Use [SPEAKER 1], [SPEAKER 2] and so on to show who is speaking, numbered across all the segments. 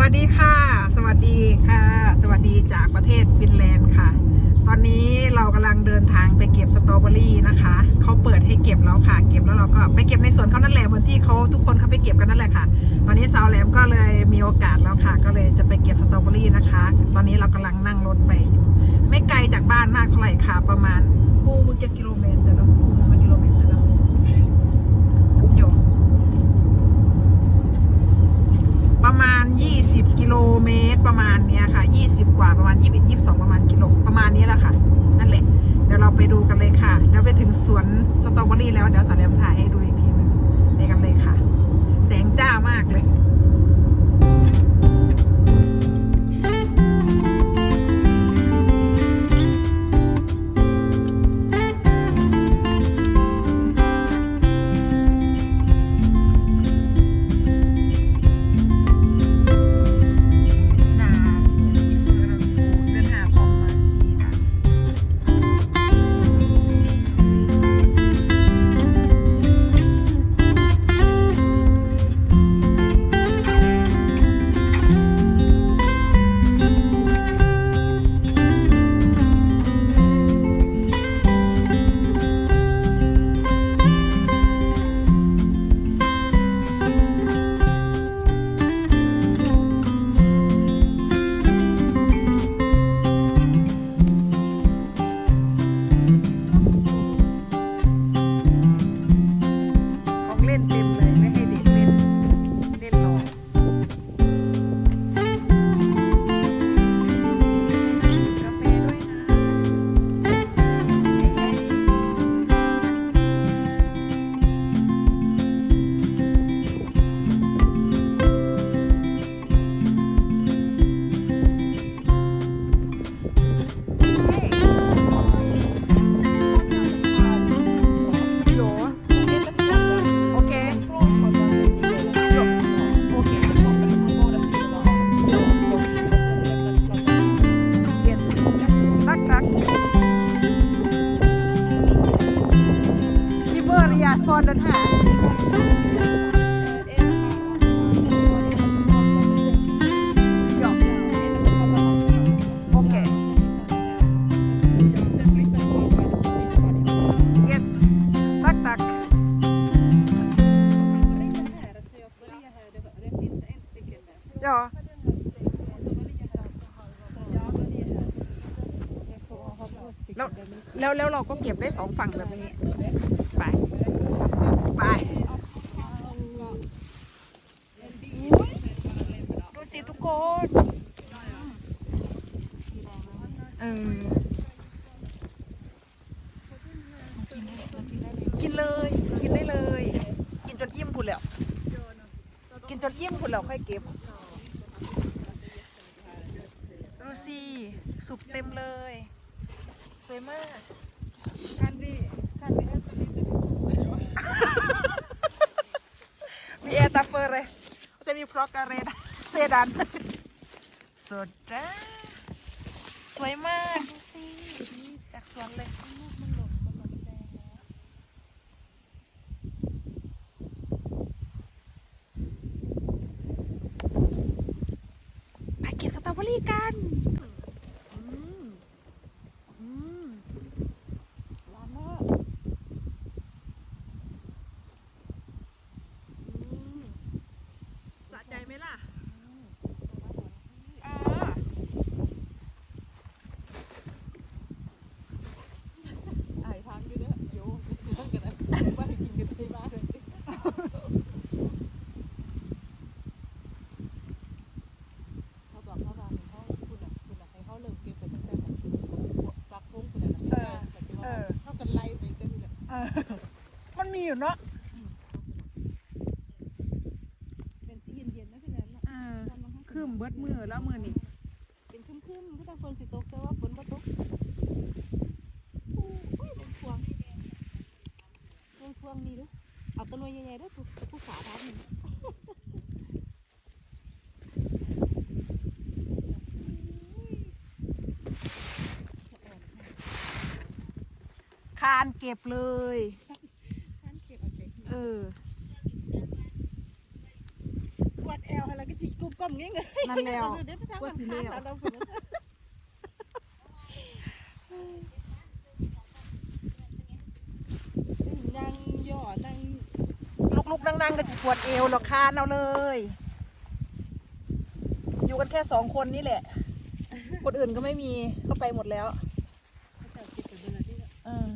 [SPEAKER 1] วัสดีค่ะ สวัสดีค่ะ สวัสดีจากประเทศฟินแลนด์ค่ะ ตอนนี้เรากำลังเดินทางไปเก็บสตรอเบอรี่นะคะเขาเปิดให้เก็บแล้วค่ะ เก็บแล้วเราก็ไปเก็บในสวนเขานั่นแหละเหมือนที่เขาทุกคนเขาไปเก็บกันนั่นแหละค่ะ ตอนนี้สาวแหลมก็เลยมีโอกาสแล้วค่ะ ก็เลยจะไปเก็บสตรอเบอรี่นะคะ ตอนนี้เรากำลังนั่งรถไปอยู่ไม่ไกลจากบ้านมากเท่าไหร่ค่ะ ประมาณฮูมึงจะกิโลเมตรแต่ละฮูมึงกิโลเมตรแต่ละอยู่ ประมาณ 20 กิโลเมตร ประมาณเนี้ยค่ะ 20 กว่าประมาณ 21 22 ประมาณกิโลประมาณนี้แหละค่ะ นั่นแหละ เดี๋ยวเราไปดูกันเลยค่ะเดี๋ยวไปถึงสวนสตรอเบอรี่แล้วเดี๋ยวสาเลมถ่ายให้ดูอีกทีหนึงไปกันเลยค่ะ แสงจ้ามากเลย อนเดินหาหยอกโอเค yes ตักตัก ja แล้วแล้วเราก็เก็บได้สองฝั่งแบบนี้ ไป ดูสิทุกคนเออกินเลย กินได้เลย กินจนอิ่มพูดแล้ว กินจนอิ่มพูดแล้วค่อยเก็บดูสิสุกเต็มเลย สวยมาก มีแอร์ตาเฟอร์เลยจะมีพร็อกการเรนเซดันสดจ้าสวยมากดูสิจากสวนเลยไปเก็บสตรอเบอรี่กันอืมอืมร้อนมากอืมสะใจไหมล่ะอ่า
[SPEAKER 2] ไอ้ทางอยู่เนี่ยโยนั่งกันนะไปกินกันที่บ้านเลยเขาบอกเขาว่าเขาคุณอะคุณอะให้เขาเริ่มเก็บไปตั้งแต่แบบปักพงคุณอะนะเขากันไล่ไปกันนี่แหละ
[SPEAKER 1] เออ มันมีอยู่เนาะ
[SPEAKER 2] เป็นสีเย็นๆนะพี่แนน
[SPEAKER 1] อ่าคืมเบิดมือแล้วมือนี่
[SPEAKER 2] เป็นครึ้มๆก็ต้องฝนสิตกแต่ว่าฝนบ่ตกโอ้ยเป็นพวงเป็นพวงนี่ดูเอาต้นไม้ใหญ่ๆด้วยผู้ขาทับนี่
[SPEAKER 1] คานเก็บเลย
[SPEAKER 2] ท่านเก็ บเอาไป
[SPEAKER 1] เออ
[SPEAKER 2] วัดแอลอะไรก็จิกกุ๊บก็ความงี้ไง
[SPEAKER 1] นั่นแล้ว
[SPEAKER 2] เดี๋ยวไปทาง
[SPEAKER 1] ว่าสิเลี้ยว
[SPEAKER 2] ลำคาญเราฝนนั่งย่อนั่ง
[SPEAKER 1] ลุกๆนั่งๆก็สิปวดเอวหรอกคานเอาเลย อยู่กันแค่สองคนนี่แหละ คนอื่นก็ไม่มีก็ไปหมดแล้ว
[SPEAKER 2] เขาจะเก็บไปเบอร์ที่ละ
[SPEAKER 1] เออ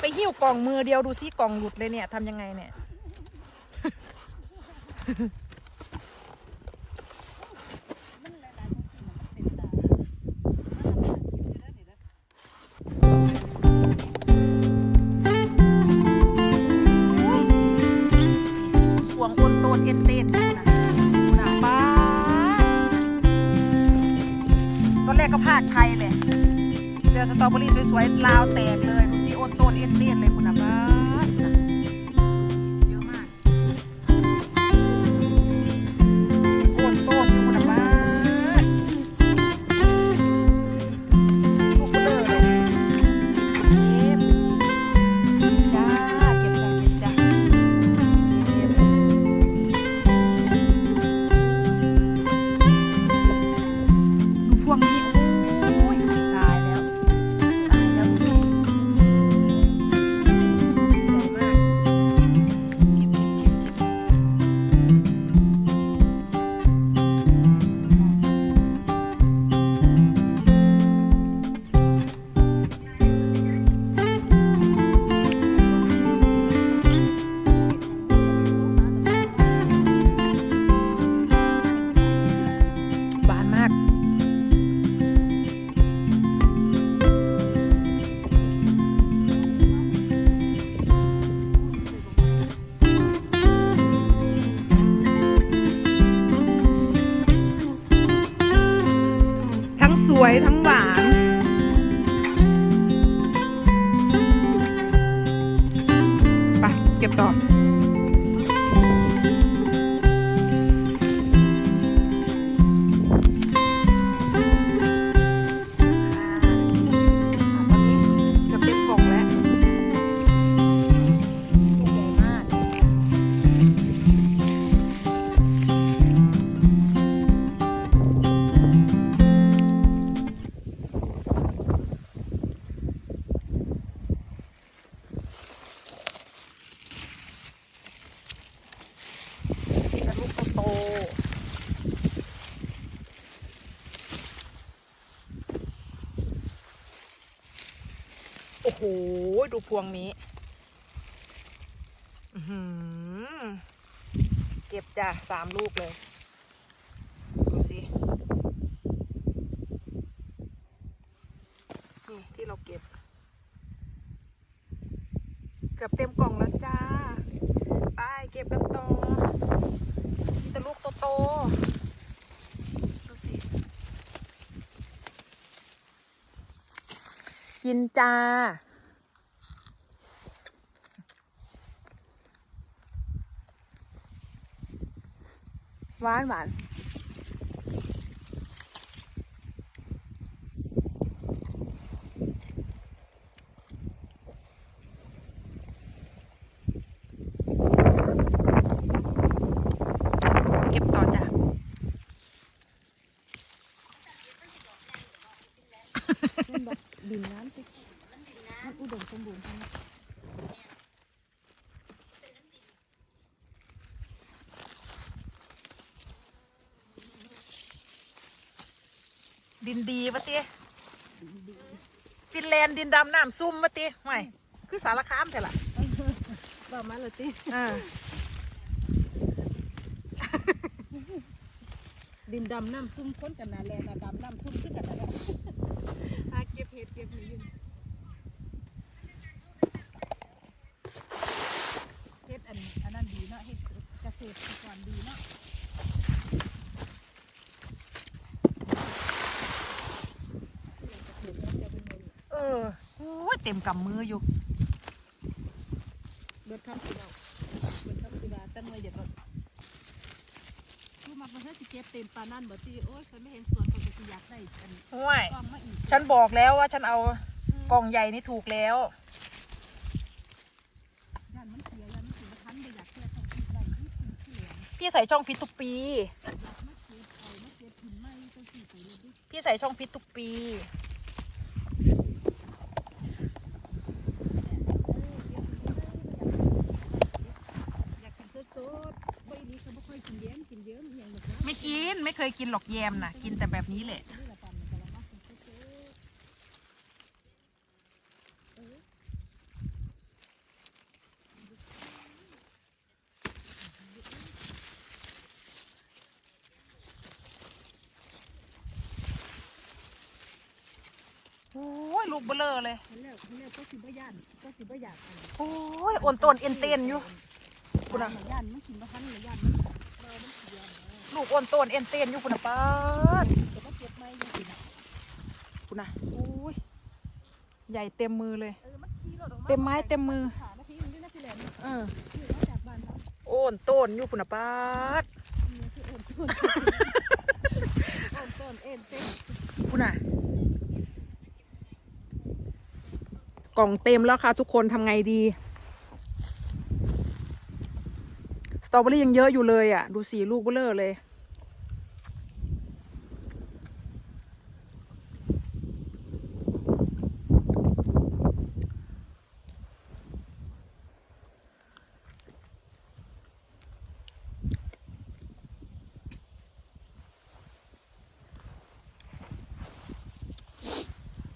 [SPEAKER 1] ไป หิ้วกล่องมือเดียวดูซิกล่องหลุดเลยเนี่ยทำยังไงเนี่ย
[SPEAKER 2] มันหลายๆคนกินมันเป็นตามันทำให้กินได้นี่นะ
[SPEAKER 1] ห่วงอนโตนเอ็นเต้นดูนะดูนะป้าตอนแรกก็ภาคไทยเลย เจอสตรอเบอรี่สวยๆลาวแตกเลย เก็บ ดูพวงนี้เก็บจ้ะสามลูกเลย ดูสิ นี่ที่เราเก็บ เกือบเต็มกล่องแล้วจ้า ไปเก็บกันต่อมีแต่ลูกโตๆ ดูสิ กินจ้า หวานหวานเก็บต่อจ้ะ
[SPEAKER 2] มันแบบดินน้ำติมันอุดมสมบูรณ์ทั้ง
[SPEAKER 1] ดินดีวะเตี้ยฟินแลนด์ดินดำน้ำซุ่มวะเตี้ยไม่คือสารคามแต่ละ
[SPEAKER 2] ประมาณละติ
[SPEAKER 1] อ่า
[SPEAKER 2] ดินดำน้ำซุ่มค้นกันนาแลนาดำน้ำซุ่มขึ้นกันนาแลอาเก็บเห็ดเก็บหนี่อยู่เฮ็ดอันอันนั้นดีเนาะเฮ็ดเกษตรกรดีเนาะ
[SPEAKER 1] เออโอ้ยเต็มกำมืออยู่
[SPEAKER 2] เบิดคำสิเราเบิดคำสิว่าตั้งไว้อย่าลดลูกมาประเทศสิเก็บเต็มปานนั่นบ่ตีโอ้ยฉันไม่เห็นสวนเขาจะสิอยากได้อัน
[SPEAKER 1] ห่วย
[SPEAKER 2] กล้องมาอีก
[SPEAKER 1] ฉันบอกแล้วว่าฉันเอากล่องใหญ่นี่ถูกแล้ว
[SPEAKER 2] ย่านมันเสียย่านมันเสียทันบ่อยากแค่ต้องคิดได้ที่ปีที่แล้ว
[SPEAKER 1] พี่ใส่ช่องฟิตทุกปี
[SPEAKER 2] มาเก็บเอามาเก็บหินไม้ตัวสี่ไปเลยดิ
[SPEAKER 1] พี่ใส่ช่องฟิตทุกปี
[SPEAKER 2] อยากกินสดๆใบนี้เขาไม่ค่อยกินเยอะกินเยอะมันอย่างแบบนั้น
[SPEAKER 1] ไม่กินไม่เค ยกินหรอกแยมนะกินแต่แบบนี้แหละโอ้ยลูกเบลอเลย
[SPEAKER 2] เล้วเล้วก็สิบ่ย่านก็สิบ่อยากอัน
[SPEAKER 1] โอ้ยโอนต้นเอ็นเต้นอยู่คุณอะ
[SPEAKER 2] ย่านมันกินบ่ทันเลยย่านมันเรามันเสียนะ
[SPEAKER 1] ลูกโอนต้นเอ็นเต้นอยู่คุณนะป้าด
[SPEAKER 2] แต่ก็เก็บไม้อยู่สินะ
[SPEAKER 1] คุณนะโอ้ยใหญ่เต็มมือเลย
[SPEAKER 2] เออมันขี่รถออกมา
[SPEAKER 1] เต็มไม้เต็มมือ
[SPEAKER 2] ขานาทีนึงด้วยนะพี่แหลม
[SPEAKER 1] เออ
[SPEAKER 2] นี่มาจากบ้านเขา
[SPEAKER 1] โอนต้นอยู่คุณนะป้าด
[SPEAKER 2] เนี่ยคือโอนต้นโอนต้นเอ็นเต้น
[SPEAKER 1] คุณน่ะกล่องเต็มแล้วค่ะ ทุกคนทำไงดี สตรอเบอรี่ยังเยอะอยู่เลยอะ ดูสีลูกเบลเลอเลย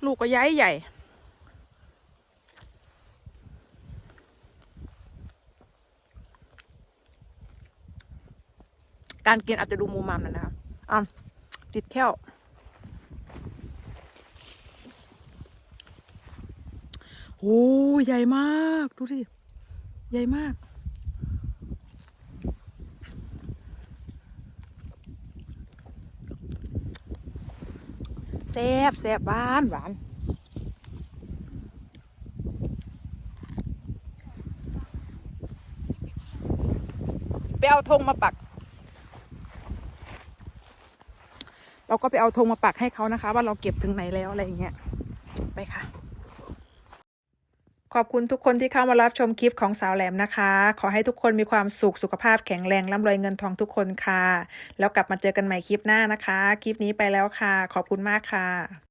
[SPEAKER 1] ลูกก็ย้ายใหญ่ การกินอาจจะดูมูมามหนอยนะคะอะติดแค่วโอ้ใหญ่มาก ดูดิ ใหญ่มาก แซ่บแซ่บหวานหวานไปเอาธงมาปัก เราก็ไปเอาธงมาปักให้เขานะคะ ว่าเราเก็บถึงไหนแล้วอะไรอย่างเงี้ย ไปค่ะ ขอบคุณทุกคนที่เข้ามารับชมคลิปของสาวแหลมนะคะ ขอให้ทุกคนมีความสุข สุขภาพแข็งแรงร่ำรวยเงินทองทุกคนค่ะ แล้วกลับมาเจอกันใหม่คลิปหน้านะคะ คลิปนี้ไปแล้วค่ะ ขอบคุณมากค่ะ